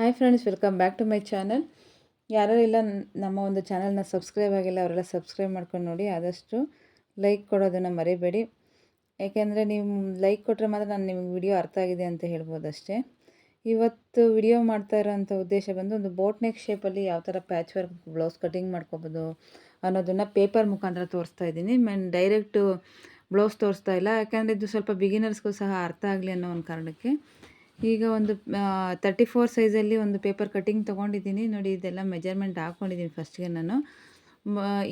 Hi friends welcome back to my channel ಯಾರು ಇಲ್ಲ ನಮ್ಮ ಒಂದು ಚಾನಲ್ನ ಸಬ್ಸ್ಕ್ರೈಬ್ ಆಗಿಲ್ಲ, ಅವರೆಲ್ಲ ಸಬ್ಸ್ಕ್ರೈಬ್ ಮಾಡ್ಕೊಂಡು ನೋಡಿ, ಆದಷ್ಟು ಲೈಕ್ ಕೊಡೋದನ್ನು ಮರಿಬೇಡಿ. ಯಾಕೆಂದರೆ ನೀವು ಲೈಕ್ ಕೊಟ್ಟರೆ ಮಾತ್ರ ನಾನು ನಿಮಗೆ ವಿಡಿಯೋ ಅರ್ಥ ಆಗಿದೆ ಅಂತ ಹೇಳ್ಬೋದು ಅಷ್ಟೇ. ಇವತ್ತು ವಿಡಿಯೋ ಮಾಡ್ತಾ ಇರೋಂಥ ಉದ್ದೇಶ ಬಂದು ಒಂದು ಬೋಟ್ ನೆಕ್ ಶೇಪಲ್ಲಿ ಯಾವ ಥರ ಪ್ಯಾಚ್ ವರ್ಕ್ ಬ್ಲೌಸ್ ಕಟಿಂಗ್ ಮಾಡ್ಕೋಬೋದು ಅನ್ನೋದನ್ನು ಪೇಪರ್ ಮುಖಾಂತರ ತೋರಿಸ್ತಾ ಇದ್ದೀನಿ. ಮೆನ್ ಡೈರೆಕ್ಟು ಬ್ಲೌಸ್ ತೋರಿಸ್ತಾ ಇಲ್ಲ. ಯಾಕೆಂದರೆ ಇದು ಸ್ವಲ್ಪ ಬಿಗಿನರ್ಸ್ಗೂ ಸಹ ಅರ್ಥ ಆಗಲಿ ಅನ್ನೋ ಒಂದು ಕಾರಣಕ್ಕೆ. ಈಗ ಒಂದು ತರ್ಟಿ ಫೋರ್ ಸೈಜಲ್ಲಿ ಒಂದು ಪೇಪರ್ ಕಟ್ಟಿಂಗ್ ತೊಗೊಂಡಿದ್ದೀನಿ. ನೋಡಿ, ಇದೆಲ್ಲ ಮೆಜರ್ಮೆಂಟ್ ಹಾಕ್ಕೊಂಡಿದ್ದೀನಿ ಫಸ್ಟ್ಗೆ ನಾನು.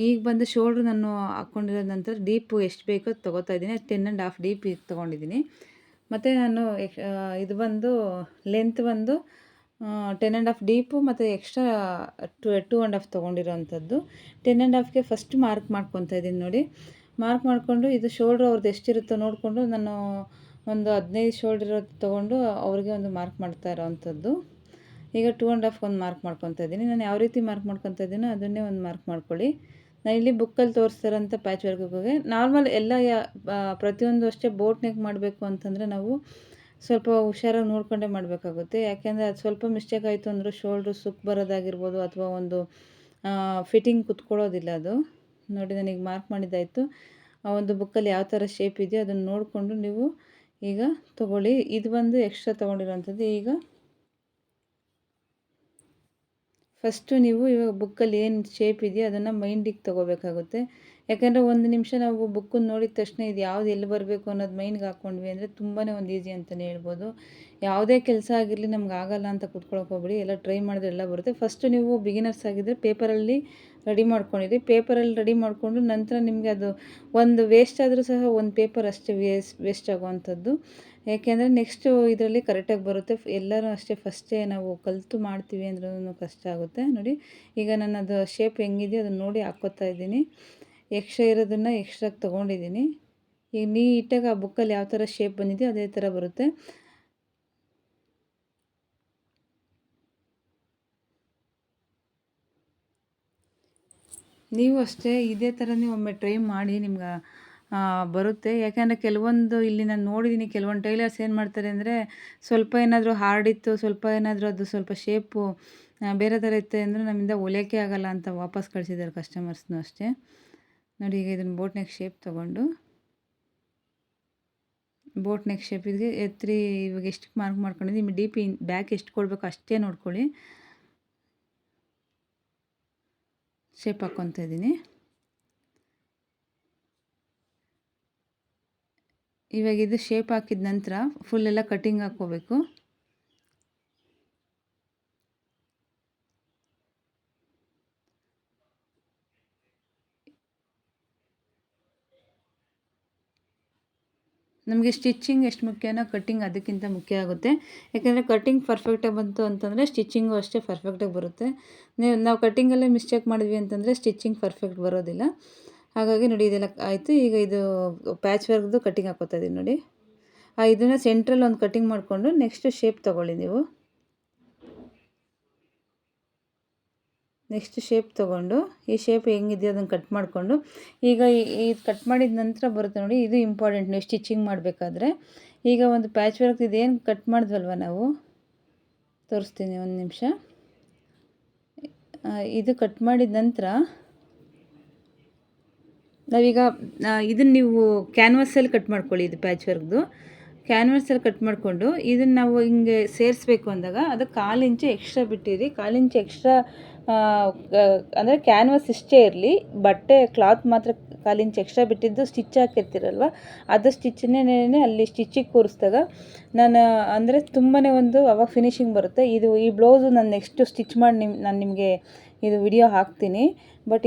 ಈಗ ಬಂದು ಶೋಲ್ಡ್ರ್ ನಾನು ಹಾಕ್ಕೊಂಡಿರೋ ನಂತರ ಡೀಪು ಎಷ್ಟು ಬೇಕೋ ತೊಗೋತಾ ಇದ್ದೀನಿ. ಟೆನ್ ಆ್ಯಂಡ್ ಹಾಫ್ ಡೀಪ್ ತೊಗೊಂಡಿದ್ದೀನಿ. ಮತ್ತು ನಾನು ಇದು ಬಂದು ಲೆಂತ್ ಬಂದು ಟೆನ್ ಆ್ಯಂಡ್ ಹಾಫ್ ಡೀಪು ಮತ್ತು extra two two and half ತೊಗೊಂಡಿರೋವಂಥದ್ದು ten and ಹಾಫ್ಗೆ ಫಸ್ಟ್ ಮಾರ್ಕ್ ಮಾಡ್ಕೊತಾ ಇದ್ದೀನಿ ನೋಡಿ. ಮಾರ್ಕ್ ಮಾಡಿಕೊಂಡು ಇದು ಶೋಲ್ಡ್ರ್ ಅವ್ರದ್ದು ಎಷ್ಟಿರುತ್ತೋ ನೋಡಿಕೊಂಡು ನಾನು ಒಂದು ಹದಿನೈದು ಶೋಲ್ಡರ್ ತೊಗೊಂಡು ಅವ್ರಿಗೆ ಒಂದು ಮಾರ್ಕ್ ಮಾಡ್ತಾ ಇರೋವಂಥದ್ದು. ಈಗ ಟೂ ಆ್ಯಂಡ್ ಹಾಫ್ ಒಂದು ಮಾರ್ಕ್ ಮಾಡ್ಕೊತಾ ಇದ್ದೀನಿ. ನಾನು ಯಾವ ರೀತಿ ಮಾರ್ಕ್ ಮಾಡ್ಕೊತಾ ಇದ್ದೀನೋ ಅದನ್ನೇ ಒಂದು ಮಾರ್ಕ್ ಮಾಡ್ಕೊಳ್ಳಿ. ನಾನು ಇಲ್ಲಿ ಬುಕ್ಕಲ್ಲಿ ತೋರಿಸ್ತಾರಂಥ ಪ್ಯಾಚ್ ವರ್ಕ್ಗೆ ನಾರ್ಮಲ್ ಎಲ್ಲ ಯಾ ಪ್ರತಿಯೊಂದು ಅಷ್ಟೇ ಬೋಟ್ ನೆಕ್ ಮಾಡಬೇಕು ಅಂತಂದರೆ ನಾವು ಸ್ವಲ್ಪ ಹುಷಾರಾಗಿ ನೋಡಿಕೊಂಡೇ ಮಾಡಬೇಕಾಗುತ್ತೆ. ಯಾಕೆಂದರೆ ಅದು ಸ್ವಲ್ಪ ಮಿಸ್ಟೇಕ್ ಆಯಿತು ಅಂದರೆ ಶೋಲ್ಡ್ರ್ ಸುಕ್ ಬರೋದಾಗಿರ್ಬೋದು ಅಥವಾ ಒಂದು ಫಿಟ್ಟಿಂಗ್ ಕುತ್ಕೊಳ್ಳೋದಿಲ್ಲ ಅದು. ನೋಡಿ, ನನಗೆ ಮಾರ್ಕ್ ಮಾಡಿದ್ದಾಯಿತು. ಆ ಒಂದು ಬುಕ್ಕಲ್ಲಿ ಯಾವ ಥರ ಶೇಪ್ ಇದೆಯೋ ಅದನ್ನು ನೋಡಿಕೊಂಡು ನೀವು ಈಗ ತಗೊಳ್ಳಿ, ಇದು ಬಂದು ಎಕ್ಸ್ಟ್ರಾ ತೊಗೊಂಡಿರೋಂಥದ್ದು ಈಗ. ಫಸ್ಟು ನೀವು ಇವಾಗ ಬುಕ್ಕಲ್ಲಿ ಏನು ಶೇಪ್ ಇದೆಯೋ ಅದನ್ನು ಮೈಂಡಿಗೆ ತೊಗೋಬೇಕಾಗುತ್ತೆ. ಯಾಕಂದರೆ ಒಂದು ನಿಮಿಷ ನಾವು ಬುಕ್ಕನ್ನು ನೋಡಿದ ತಕ್ಷಣ ಇದು ಯಾವ್ದು ಎಲ್ಲಿ ಬರಬೇಕು ಅನ್ನೋದು ಮೈಂಡ್ಗೆ ಹಾಕ್ಕೊಂಡ್ವಿ ಅಂದರೆ ತುಂಬಾ ಒಂದು ಈಸಿ ಅಂತಲೇ ಹೇಳ್ಬೋದು. ಯಾವುದೇ ಕೆಲಸ ಆಗಿರಲಿ ನಮ್ಗೆ ಆಗಲ್ಲ ಅಂತ ಕುತ್ಕೊಳಕ್ಕೆ ಹೋಗ್ಬಿಡಿ, ಎಲ್ಲ ಟ್ರೈ ಮಾಡಿದ್ರೆ ಎಲ್ಲ ಬರುತ್ತೆ. ಫಸ್ಟು ನೀವು ಬಿಗಿನರ್ಸ್ ಆಗಿದ್ದರೆ ಪೇಪರಲ್ಲಿ ರೆಡಿ ಮಾಡ್ಕೊಂಡಿರಿ. ಪೇಪರಲ್ಲಿ ರೆಡಿ ಮಾಡಿಕೊಂಡು ನಂತರ ನಿಮಗೆ ಅದು ಒಂದು ವೇಸ್ಟ್ ಆದರೂ ಸಹ ಒಂದು ಪೇಪರ್ ಅಷ್ಟೇ ವೇಸ್ಟ್ ವೇಸ್ಟ್ ಆಗುವಂಥದ್ದು. ಯಾಕೆಂದರೆ ನೆಕ್ಸ್ಟು ಇದರಲ್ಲಿ ಕರೆಕ್ಟಾಗಿ ಬರುತ್ತೆ. ಎಲ್ಲರೂ ಅಷ್ಟೇ ಫಸ್ಟೇ ನಾವು ಕಲಿತು ಮಾಡ್ತೀವಿ ಅಂದ್ರೂ ಕಷ್ಟ ಆಗುತ್ತೆ. ನೋಡಿ, ಈಗ ನಾನು ಅದು ಶೇಪ್ ಹೆಂಗಿದೆಯೋ ಅದನ್ನು ನೋಡಿ ಹಾಕ್ಕೋತಾ ಇದ್ದೀನಿ. ಎಕ್ಸ್ಟ್ರಾ ಇರೋದನ್ನು ಎಕ್ಸ್ಟ್ರಾಗಿ ತೊಗೊಂಡಿದ್ದೀನಿ. ಈಗ ನೀಟಾಗಿ ಆ ಬುಕ್ಕಲ್ಲಿ ಯಾವ ಥರ ಶೇಪ್ ಬಂದಿದೆಯೋ ಅದೇ ಥರ ಬರುತ್ತೆ. ನೀವು ಅಷ್ಟೇ ಇದೇ ಥರನೇ ಒಮ್ಮೆ ಟ್ರೈ ಮಾಡಿ ನಿಮ್ಗೆ ಬರುತ್ತೆ. ಯಾಕೆಂದರೆ ಕೆಲವೊಂದು ಇಲ್ಲಿ ನಾನು ನೋಡಿದ್ದೀನಿ ಕೆಲವೊಂದು ಟೈಲರ್ಸ್ ಏನು ಮಾಡ್ತಾರೆ ಅಂದರೆ ಸ್ವಲ್ಪ ಏನಾದರೂ ಹಾರ್ಡ್ ಇತ್ತು ಸ್ವಲ್ಪ ಏನಾದರೂ ಅದು ಸ್ವಲ್ಪ ಶೇಪು ಬೇರೆ ಥರ ಇತ್ತು ಅಂದರೆ ನಮ್ಮಿಂದ ಹೊಲಿಯೋಕ್ಕೆ ಆಗಲ್ಲ ಅಂತ ವಾಪಸ್ ಕಳಿಸಿದ್ದಾರೆ ಕಸ್ಟಮರ್ಸ್ನೂ ಅಷ್ಟೇ. ನೋಡಿ, ಈಗ ಇದನ್ನು ಬೋಟ್ ನೆಕ್ ಶೇಪ್ ತೊಗೊಂಡು ಬೋಟ್ ನೆಕ್ ಶೇಪ್ ಇದಕ್ಕೆ ಎತ್ರಿ, ಇವಾಗ ಎಷ್ಟು ಮಾರ್ಕ್ ಮಾಡ್ಕೊಂಡಿದ್ದೀನಿ ಡಿ ಪಿ ಬ್ಯಾಕ್ ಎಷ್ಟು ಕೊಡಬೇಕು ಅಷ್ಟೇ ನೋಡ್ಕೊಳ್ಳಿ. ಶೇಪ್ ಹಾಕ್ಕೊತ ಇದ್ದೀನಿ. ಇವಾಗ ಇದು ಶೇಪ್ ಹಾಕಿದ ನಂತರ ಫುಲ್ಲೆಲ್ಲ ಕಟ್ಟಿಂಗ್ ಹಾಕ್ಕೋಬೇಕು. ನಮಗೆ ಸ್ಟಿಚ್ಚಿಂಗ್ ಎಷ್ಟು ಮುಖ್ಯನೋ ಕಟ್ಟಿಂಗ್ ಅದಕ್ಕಿಂತ ಮುಖ್ಯ ಆಗುತ್ತೆ. ಯಾಕೆಂದರೆ ಕಟ್ಟಿಂಗ್ ಪರ್ಫೆಕ್ಟಾಗಿ ಬಂತು ಅಂತಂದರೆ ಸ್ಟಿಚ್ಚಿಂಗು ಅಷ್ಟೇ ಪರ್ಫೆಕ್ಟಾಗಿ ಬರುತ್ತೆ. ನೀವು ನಾವು ಕಟ್ಟಿಂಗಲ್ಲೇ ಮಿಸ್ಟೇಕ್ ಮಾಡಿದ್ವಿ ಅಂತಂದರೆ ಸ್ಟಿಚ್ಚಿಂಗ್ ಪರ್ಫೆಕ್ಟ್ ಬರೋದಿಲ್ಲ. ಹಾಗಾಗಿ ನೋಡಿ ಇದೆಲ್ಲ ಆಯಿತು. ಈಗ ಇದು ಪ್ಯಾಚ್ ವರ್ಕ್ದು ಕಟ್ಟಿಂಗ್ ಹಾಕೋತಾ ಇದ್ದೀನಿ ನೋಡಿ. ಇದನ್ನು ಸೆಂಟ್ರಲ್ಲಿ ಒಂದು ಕಟ್ಟಿಂಗ್ ಮಾಡಿಕೊಂಡು ನೆಕ್ಸ್ಟ್ ಶೇಪ್ ತೊಗೊಳ್ಳಿ ನೀವು. ನೆಕ್ಸ್ಟ್ ಶೇಪ್ ತೊಗೊಂಡು, ಈ ಶೇಪ್ ಹೆಂಗಿದೆಯೋ ಅದನ್ನು ಕಟ್ ಮಾಡಿಕೊಂಡು, ಈಗ ಇದು ಕಟ್ ಮಾಡಿದ ನಂತರ ಬರುತ್ತೆ ನೋಡಿ, ಇದು ಇಂಪಾರ್ಟೆಂಟ್ ನೀವು ಸ್ಟಿಚಿಂಗ್ ಮಾಡಬೇಕಾದ್ರೆ. ಈಗ ಒಂದು ಪ್ಯಾಚ್ ವರ್ಕ್ ಇದೇನು ಕಟ್ ಮಾಡಿದ್ವಲ್ವ ನಾವು? ತೋರಿಸ್ತೀನಿ ಒಂದು ನಿಮಿಷ. ಇದು ಕಟ್ ಮಾಡಿದ ನಂತರ, ನಾವೀಗ ಇದನ್ನು ನೀವು ಕ್ಯಾನ್ವಸಲ್ಲಿ ಕಟ್ ಮಾಡ್ಕೊಳ್ಳಿ ಇದು ಪ್ಯಾಚ್ ವರ್ಕ್ದು ಕ್ಯಾನ್ವಸಲ್ಲಿ ಕಟ್ ಮಾಡಿಕೊಂಡು ಇದನ್ನು ನಾವು ಹಿಂಗೆ ಸೇರಿಸ್ಬೇಕು ಅಂದಾಗ ಅದು ಕಾಲು ಇಂಚು ಎಕ್ಸ್ಟ್ರಾ ಬಿಟ್ಟಿರಿ. ಕಾಲು ಇಂಚು ಎಕ್ಸ್ಟ್ರಾ ಅಂದರೆ ಕ್ಯಾನ್ವಸ್ ಇಷ್ಟೇ ಇರಲಿ. ಬಟ್ಟೆ ಕ್ಲಾತ್ ಮಾತ್ರ ಕಾಲು ಇಂಚು ಎಕ್ಸ್ಟ್ರಾ ಬಿಟ್ಟಿದ್ದು ಸ್ಟಿಚ್ ಹಾಕಿರ್ತೀರಲ್ವ? ಅದು ಸ್ಟಿಚ್ಚನ್ನೇ ಅಲ್ಲಿ ಸ್ಟಿಚ್ಚಿಗೆ ಕೂರಿಸಿದಾಗ ನಾನು, ಅಂದರೆ ತುಂಬಾ ಒಂದು ಅವಾಗ ಫಿನಿಶಿಂಗ್ ಬರುತ್ತೆ. ಇದು ಈ ಬ್ಲೌಸು ನಾನು ನೆಕ್ಸ್ಟು ಸ್ಟಿಚ್ ಮಾಡಿ ನಿಮ್ಮ ನಾನು ನಿಮಗೆ ಇದು ವಿಡಿಯೋ ಹಾಕ್ತೀನಿ. ಬಟ್